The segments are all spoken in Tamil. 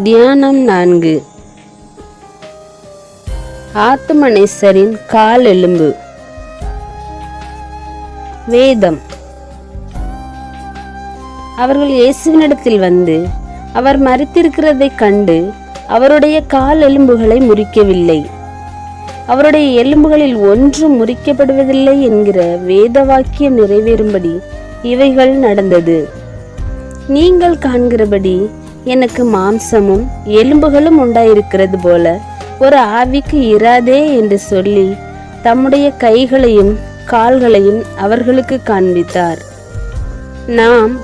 தியானம் நான்கு. ஆத்துமனேசரின் கால் எலும்பு. வேதம். அவர்கள் இயேசுவினிடத்தில் வந்து அவர் மறித்திருக்கிறதை கண்டு அவருடைய கால் எலும்புகளை முறிக்கவில்லை. அவருடைய எலும்புகளில் ஒன்றும் முறிக்கப்படுவதில்லை என்கிற வேத வாக்கியம் நிறைவேறும்படி இவைகள் நடந்தது. நீங்கள் காண்கிறபடி எனக்கு மாம்சமும் எலும்புகளும் உண்டாயிருக்கிறது போல ஒரு ஆவிக்கு இராதே என்று சொல்லி தம்முடைய கைகளையும் கால்களையும் அவர்களுக்கு காண்பித்தார். நாம்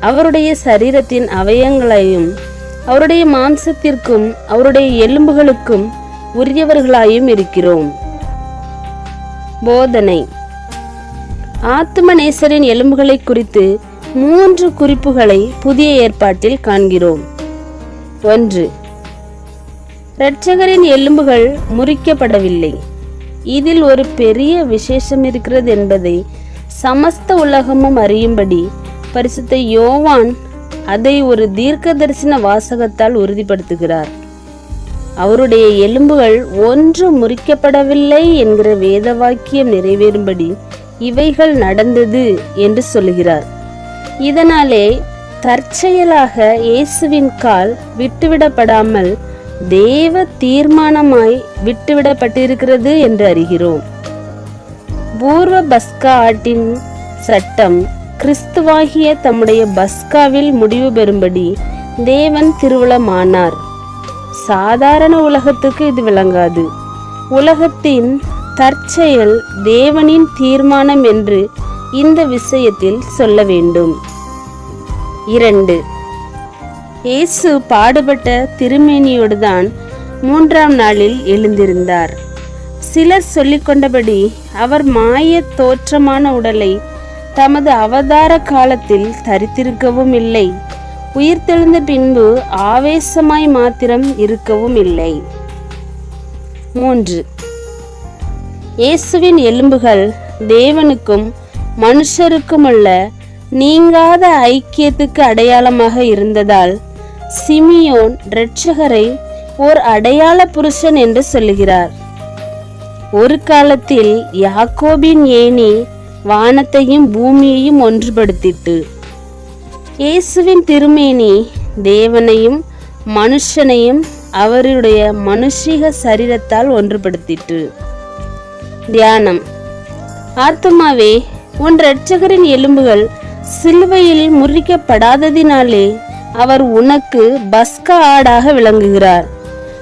அவருடைய சரீரத்தின் அவயங்களையும் அவருடைய மாம்சத்திற்கும் அவருடைய எலும்புகளுக்கும் உரியவர்களாயும் இருக்கிறோம். போதனை. ஆத்துமநேசரின் எலும்புகளை குறித்து மூன்று குறிப்புகளை புதிய ஏற்பாட்டில் காண்கிறோம். ஒன்று. இரட்சகரின் எலும்புகள் முறிக்கப்படவில்லை. இதில் ஒரு பெரிய விசேஷம் இருக்கிறது என்பதை சமஸ்த உலகமும் அறியும்படி பரிசுத்த யோவான் அதை ஒரு தீர்க்க தரிசன வாசகத்தால் உறுதிப்படுத்துகிறார். அவருடைய எலும்புகள் ஒன்று முறிக்கப்படவில்லை என்கிற வேத வாக்கியம் நிறைவேறும்படி இவைகள் நடந்தது என்று சொல்லுகிறார். இதனாலே தற்செயலாக இயேசுவின் கால் விட்டுவிடப்படாமல் தேவ தீர்மானமாய் விட்டுவிடப்பட்டிருக்கிறது என்று அறிகிறோம். பூர்வ பஸ்கா ஆட்டின் சட்டம் கிறிஸ்துவாகிய தம்முடைய பஸ்காவில் முடிவு பெறும்படி தேவன் திருவுளமானார். சாதாரண உலகத்துக்கு இது விளங்காது. உலகத்தின் தற்செயல் தேவனின் தீர்மானம் என்று இந்த விஷயத்தில் சொல்ல வேண்டும். இரண்டு. இயேசு பாடுபட்ட திருமேனியோடுதான் மூன்றாம் நாளில் எழுந்திருந்தார். சிலர் சொல்லிக்கொண்டபடி அவர் மாய தோற்றமான உடலை தமது அவதார காலத்தில் தரித்திருக்கவும் இல்லை. உயிர்த்தெழுந்த பின்பு ஆவேசமாய் மாத்திரம் இருக்கவும் இல்லை. மூன்று. இயேசுவின் எலும்புகள் தேவனுக்கும் மனுஷருக்குமுள்ள நீங்காத ஐக்கியத்துக்கு அடையாளமாக இருந்ததால் சிமியோன் இரட்சகரை ஓர் அடையாள புருஷன் என்று சொல்லுகிறார். ஒரு காலத்தில் யாக்கோபின் ஏணி வானத்தையும் பூமியையும் ஒன்றுபடுத்திட்டு இயேசுவின் திருமேனி தேவனையும் மனுஷனையும் அவருடைய மனுஷிக சரீரத்தால் ஒன்றுபடுத்திட்டு. தியானம். ஆத்மாவே உன் இரட்சகரின் எலும்புகள் சிலுவையில் முறிக்கப்படாததினாலே அவர் உனக்கு பஸ்கா ஆடாக விளங்குகிறார்.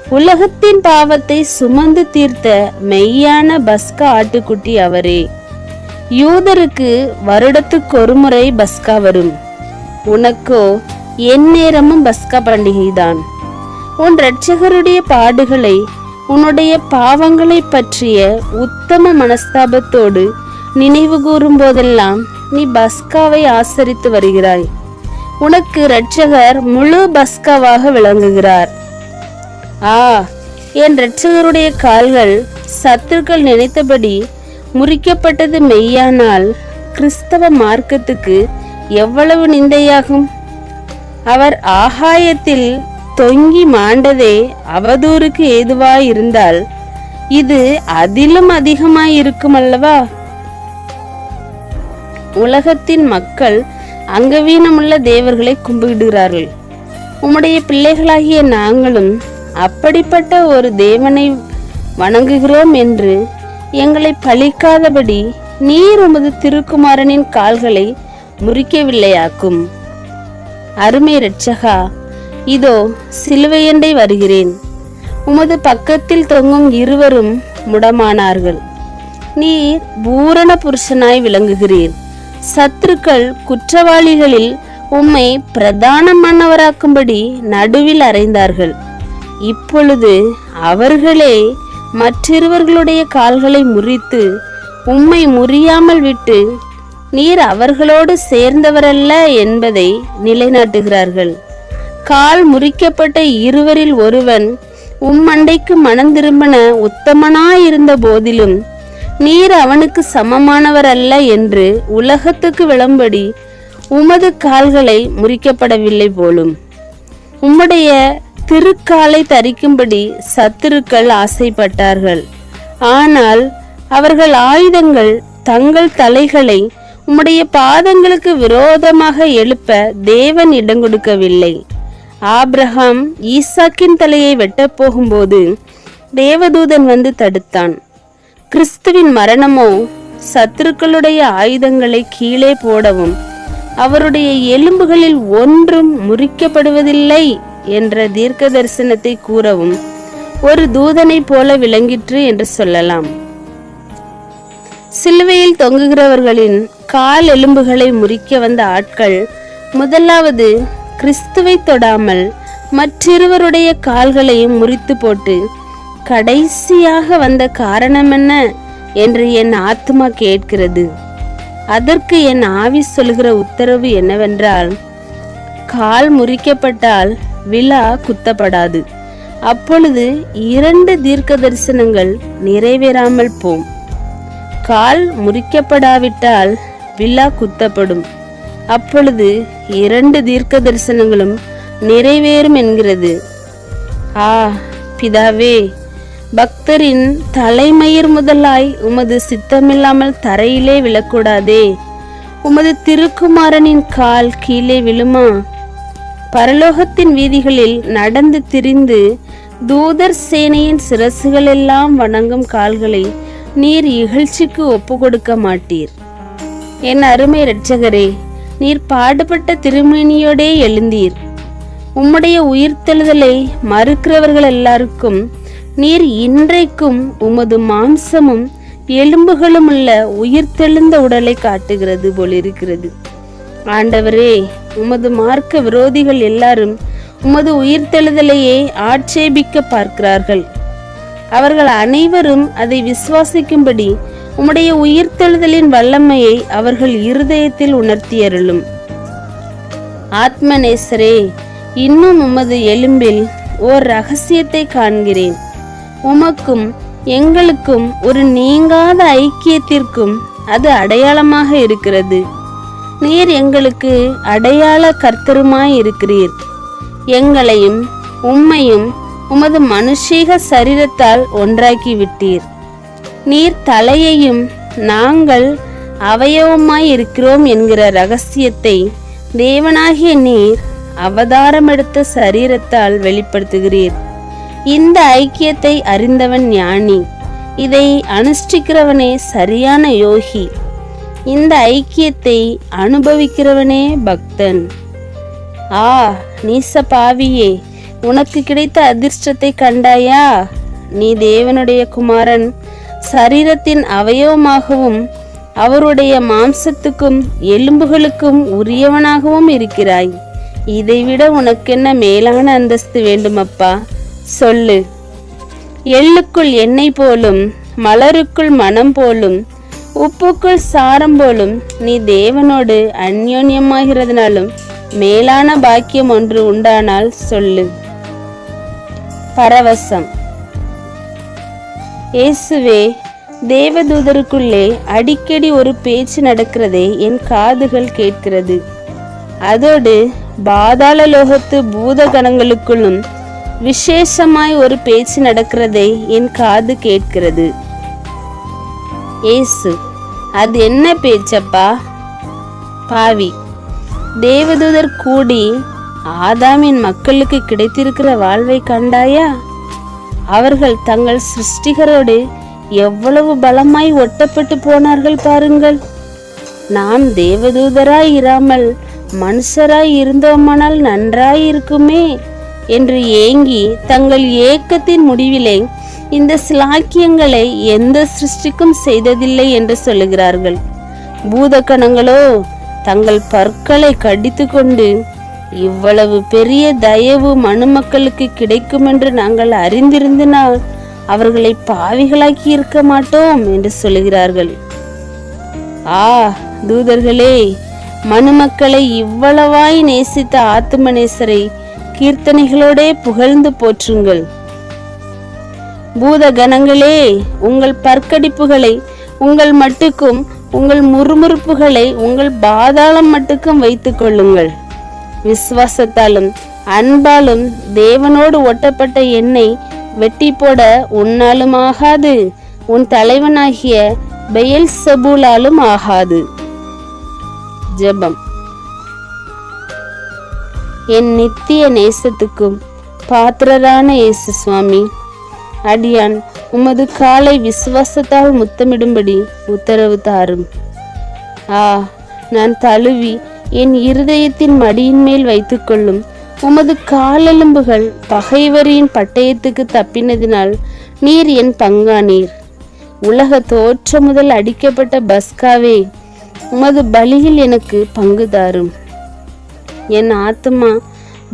உலகத்தின் பாவத்தை சுமந்து தீர்த்த மெய்யான பஸ்கா ஆட்டுக்குட்டி அவரே. யூதருக்கு வருடத்துக்கு ஒரு முறை பஸ்கா வரும். உனக்கோ எந்நேரமும் பஸ்கா பண்டிகைதான். உன் இரட்சகருடைய பாடுகளை உன்னுடைய பாவங்களை பற்றிய உத்தம மனஸ்தாபத்தோடு நினைவு கூறும் போதெல்லாம் நீ பஸ்காவை ஆசரித்து வருகிறாய். உனக்கு இரட்சகர் முழு பஸ்காவாக விளங்குகிறார். ஆ என் இரட்சகருடைய கால்கள் சத்துருக்கள் நினைத்தபடி முறிக்கப்பட்டது மெய்யானால் கிறிஸ்தவ மார்க்கத்துக்கு எவ்வளவு நிந்தையாகும்? அவர் ஆகாயத்தில் தொங்கி மாண்டதே அவதூறுக்கு ஏதுவாயிருந்தால் இது அதிலும் அதிகமாயிருக்கும் அல்லவா? உலகத்தின் மக்கள் அங்கவீனமுள்ள தேவர்களை கும்பிடுகிறார்கள். உம்முடைய பிள்ளைகளாகிய நாங்களும் அப்படிப்பட்ட ஒரு தேவனை வணங்குகிறோம் என்று எங்களை பழிக்காதபடி நீர் உமது திருக்குமாரனின் கால்களை முறிக்கவில்லையாக்கும். அருமை இரட்சகா இதோ சிலுவையண்டை வருகிறேன். உமது பக்கத்தில் தொங்கும் இருவரும் முடமானார்கள். நீர் பூரண புருஷனாய் விளங்குகிறீர். சத்துருக்கள் குற்றவாளிகளில் உம்மை பிரதானமானவராக்கும்படி நடுவில் அறைந்தார்கள். இப்பொழுது அவர்களே மற்றிருவர்களுடைய கால்களை முறித்து உம்மை முறியாமல் விட்டு நீர் அவர்களோடு சேர்ந்தவரல்ல என்பதை நிலைநாட்டுகிறார்கள். கால் முறிக்கப்பட்ட இருவரில் ஒருவன் உம்மண்டைக்கு மனம் திரும்பின உத்தமனாயிருந்த போதிலும் நீர் அவனுக்கு சமமானவர் அல்ல என்று உலகத்துக்கு விளம்படி உமது கால்களை முறிக்கப்படவில்லை போலும். உம்முடைய திருக்காலை தரிக்கும்படி சத்துருக்கள் ஆசைப்பட்டார்கள். ஆனால் அவர்கள் ஆயுதங்கள் தங்கள் தலைகளை உம்முடைய பாதங்களுக்கு விரோதமாக எழுப்ப தேவன் இடம் கொடுக்கவில்லை. ஆப்ரஹாம் ஈசாக்கின் தலையை வெட்டப் போகும்போது தேவதூதன் வந்து தடுத்தான். கிறிஸ்துவின் மரணமோ சத்துருக்களுடைய ஆயுதங்களை கீழே போடவும் அவருடைய எலும்புகளில் ஒன்றும் முறிக்கப்படுவதில்லை என்ற தீர்க்க தரிசனத்தை கூறவும் ஒரு தூதனைப் போல விளங்கிற்று என்று சொல்லலாம். சிலுவையில் தொங்குகிறவர்களின் கால் எலும்புகளை முறிக்க வந்த ஆட்கள் முதலாவது கிறிஸ்துவை தொடாமல் மற்றிருவருடைய கால்களையும் முறித்து போட்டு கடைசியாக வந்த காரணம் என்ன என்று என் ஆத்மா கேட்கிறது. அதற்கு என் ஆவி சொல்கிற உத்தரவு என்னவென்றால் கால் முறிக்கப்பட்டால் விழா குத்தப்படாது. அப்பொழுது இரண்டு தீர்க்க தரிசனங்கள் நிறைவேறாமல் போம். கால் முறிக்கப்படாவிட்டால் விழா குத்தப்படும். அப்பொழுது இரண்டு தீர்க்க தரிசனங்களும் நிறைவேறும் என்கிறது. ஆ பிதாவே பக்தரின் தலைமயிர் முதலாய் உமது சித்தமில்லாமல் தரையிலே விழக்கூடாதே. உமது திருக்குமாரனின் கால் கீழே விழுமா? பரலோகத்தின் வீதிகளில் நடந்து திரிந்து தூதர் சேனையின் சிரசுகளெல்லாம் வணங்கும் கால்களை நீர் இகழ்ச்சிக்கு ஒப்பு கொடுக்க மாட்டீர். என் அருமை இரட்சகரே நீர் பாடுபட்ட திருமேனியோடே எழுந்தீர். உம்முடைய உயிர்த்தெழுதலை மறுக்கிறவர்கள் எல்லாருக்கும் நீர் இன்றைக்கும் உமது மாம்சமும் எலும்புகளும் உள்ள உயிர்த்தெழுந்த உடலை காட்டுகிறது போலிருக்கிறது. ஆண்டவரே உமது மார்க்க விரோதிகள் எல்லாரும் உமது உயிர்த்தெழுதலையே ஆட்சேபிக்க பார்க்கிறார்கள். அவர்கள் அனைவரும் அதை விசுவாசிக்கும்படி உம்முடைய உயிர்த்தெழுதலின் வல்லமையை அவர்கள் இருதயத்தில் உணர்த்தியருளும். ஆத்மநேசரே இன்னும் உமது எலும்பில் ஓர் ரகசியத்தை காண்கிறேன். உமக்கும் எங்களுக்கும் ஒரு நீங்காத ஐக்கியத்திற்கும் அது அடையாளமாக இருக்கிறது. நீர் எங்களுக்கு அடையாள கர்த்தருமாய் இருக்கிறீர். எங்களையும் உம்மையும் உமது மனுஷீக சரீரத்தால் ஒன்றாக்கி விட்டீர் நீர் தலையையும் நாங்கள் அவயவமாய் இருக்கிறோம் என்கிற ரகசியத்தை தேவனாகிய நீர் அவதாரமெடுத்த சரீரத்தால் வெளிப்படுத்துகிறீர். இந்த ஐக்கியத்தை அறிந்தவன் ஞானி. இதை அனுஷ்டிக்கிறவனே சரியான யோகி. இந்த ஐக்கியத்தை அனுபவிக்கிறவனே பக்தன். ஆ நீச பாவியே உனக்கு கிடைத்த அதிர்ஷ்டத்தை கண்டாயா? நீ தேவனுடைய குமாரன். சரீரத்தின் அவயவமாகவும் அவருடைய மாம்சத்துக்கும் எலும்புகளுக்கும் உரியவனாகவும் இருக்கிறாய். இதைவிட உனக்கென்ன மேலான அந்தஸ்து வேண்டுமப்பா? சொல்லு. எள்ளுக்குள் எண்ணெய் போலும் மலருக்குள் மனம் போலும் உப்புக்குள் சாரம் போலும் நீ தேவனோடு அந்யோன்யமாகிறதுனாலும் மேலான பாக்கியம் ஒன்று உண்டானால் சொல்லு. பரவசம். இயேசுவே தேவதூதருக்குள்ளே அடிக்கடி ஒரு பேச்சு நடக்கிறதே என் காதுகள் கேட்கிறது. அதோடு பாதாள லோகத்து பூதகணங்களுக்குள்ளும் கணங்களுக்குள்ளும் விசேஷமாய் ஒரு பேச்சு நடக்கிறதை என் காது கேட்கிறது. ஏசு அது என்ன பேச்சப்பா? பாவி தேவதூதர் கூடி ஆதாமின் மக்களுக்கு கிடைத்திருக்கிற வாழ்வை கண்டாயா? அவர்கள் தங்கள் சிருஷ்டிகரோடு எவ்வளவு பலமாய் ஒட்டப்பட்டு போனார்கள் பாருங்கள். நாம் தேவதூதராய் இராமல் மனுஷராய் இருந்தோமானால் நன்றாய் இருக்குமே என்று ஏங்கி தங்கள் ஏக்கத்தின் முடிவிலே இந்த சிலாக்கியங்களை எந்த சிருஷ்டிக்கும் செய்ததில்லை என்று சொல்லுகிறார்கள். பூதக்கணங்களோ தங்கள் பற்களை கடித்து கொண்டு இவ்வளவு பெரிய தயவு மனுமக்களுக்கு கிடைக்கும் என்று நாங்கள் அறிந்திருந்தினால் அவர்களை பாவிகளாக்கி இருக்க மாட்டோம் என்று சொல்லுகிறார்கள். ஆ தூதர்களே மனுமக்களை இவ்வளவாய் நேசித்த ஆத்துமநேசரை கீர்த்தனைகளோடே புகழ்ந்து போற்றுங்கள். பூத கணங்களே உங்கள் பற்கடிப்புகளை உங்கள் மட்டுக்கும் உங்கள் முறுமுறுப்புகளை உங்கள் பாதாளம் மட்டுக்கும் வைத்துக் கொள்ளுங்கள். விசுவாசத்தாலும் அன்பாலும் தேவனோடு ஒட்டப்பட்ட என்னை வெட்டி போட உன்னாலும் ஆகாது. உன் தலைவனாகிய பெயல் செபூலாலும் ஆகாது. ஜெபம். என் நித்திய நேசத்துக்கும் பாத்திரரான இயேசு சுவாமி. அடியான் உமது காலை விசுவாசத்தால் முத்தமிடும்படி உத்தரவு தாரும். ஆ நான் தழுவி என் இருதயத்தின் மடியின் மேல் வைத்துக்கொள்ளும் உமது காலெலும்புகள் பகைவரின் பட்டயத்துக்கு தப்பினதினால் நீர் என் பங்கானீர். உலக தோற்றம் முதல் அடிக்கப்பட்ட பஸ்காவே உமது பலியில் எனக்கு பங்கு தாரும். என் ஆத்துமா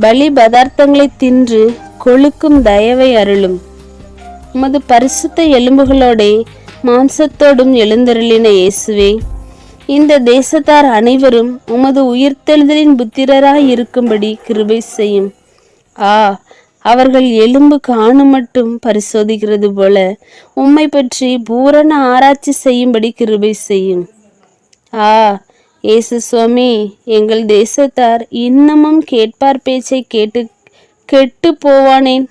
பலி பதார்த்தங்களை தின்று கொழுக்கும் தயவை அருளும். உமது பரிசுத்த எலும்புகளோடே மாம்சத்தோடும் எழுந்தருளின இயேசுவே இந்த தேசத்தார் அனைவரும் உமது உயிர்த்தெழுதலின் புத்திரராய் இருக்கும்படி கிருபை செய்யும். ஆ அவர்கள் எலும்பு காணும் மட்டும் பரிசோதிக்கிறது போல உம்மை பற்றி பூரண ஆராய்ச்சி செய்யும்படி கிருபை செய்யும். ஆ ஏசு சுவாமி எங்கள் தேசத்தார் இன்னமும் கேட்பார் பேச்சை கேட்டு கெட்டு போவானேன்.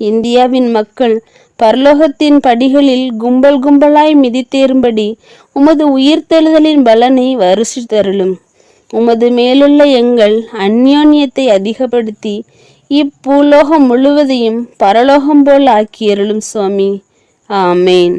இந்தியாவின் மக்கள் பரலோகத்தின் படிகளில் கும்பல் கும்பலாய் மிதித்தேறும்படி உமது உயிர்த்தெழுதலின் பலனை வருஷி தருளும் உமது மேலுள்ள எங்கள் அந்யோன்யத்தை அதிகப்படுத்தி இப்பூலோகம் முழுவதையும் பரலோகம் போல் ஆக்கியருளும் சுவாமி. ஆமேன்.